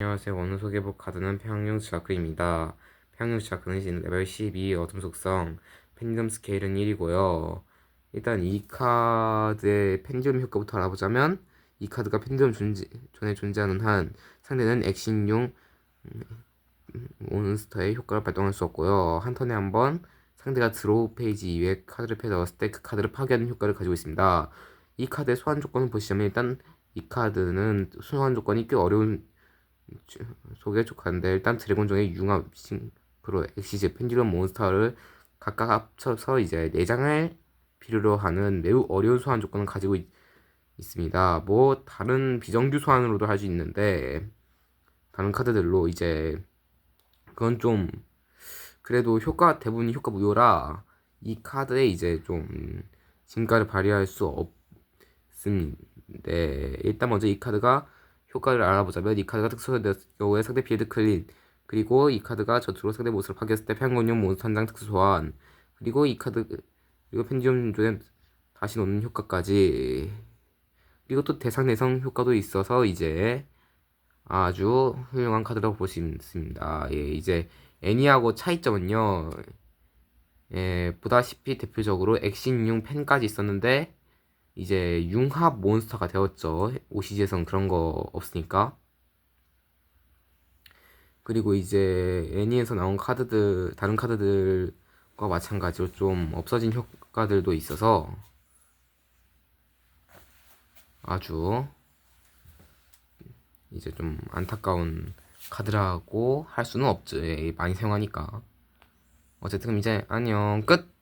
안녕하세요. 오늘 소개해볼 카드는 자크입니다. 평형 자크는 이제 레벨 12 어둠 속성 펜디엄 스케일은 1이고요. 일단 이 카드의 펜디엄 효과부터 알아보자면 이 카드가 펜디엄 존재, 존에 존재하는 한 상대는 액신용 음, 몬스터의 효과를 발동할 수 없고요. 한 턴에 한 번 상대가 드로우 페이지 이외에 카드를 패 넣었을 때 그 카드를 파괴하는 효과를 가지고 있습니다. 이 카드의 소환 조건을 보시자면 일단 이 카드는 소환 조건이 꽤 어려운 소개 족한데 일단 드래곤종의 융합 싱크로 엑시즈 펜듈럼 몬스터를 각각 합쳐서 이제 내장을 필요로 하는 매우 어려운 소환 조건을 가지고 있, 있습니다. 뭐 다른 비정규 소환으로도 할 수 있는데 다른 카드들로 이제 그건 좀 그래도 효과 대부분이 효과 무효라 이 카드에 이제 좀 진가를 발휘할 수 없습니다. 일단 먼저 이 카드가 효과를 알아보자면 이 카드가 특수된 경우에 상대 필드 클린 그리고 이 카드가 전투로 상대 몬스터를 파괴했을 때 평균용 몬스터 한 장 특수 소환 그리고 이 카드 그리고 펜디움 존에 다시 놓는 효과까지 그리고 또 대상 내성 효과도 있어서 이제 아주 훌륭한 카드라고 볼 수 있습니다. 예, 이제 애니하고 차이점은요. 예, 보다시피 대표적으로 액신용 펜까지 있었는데 이제 융합 몬스터가 되었죠. 오시지에선 그런 거 없으니까. 그리고 이제 애니에서 나온 카드들 다른 카드들과 마찬가지로 좀 없어진 효과들도 있어서 아주 이제 좀 안타까운 카드라고 할 수는 없죠. 예, 많이 사용하니까. 어쨌든 이제 안녕 끝.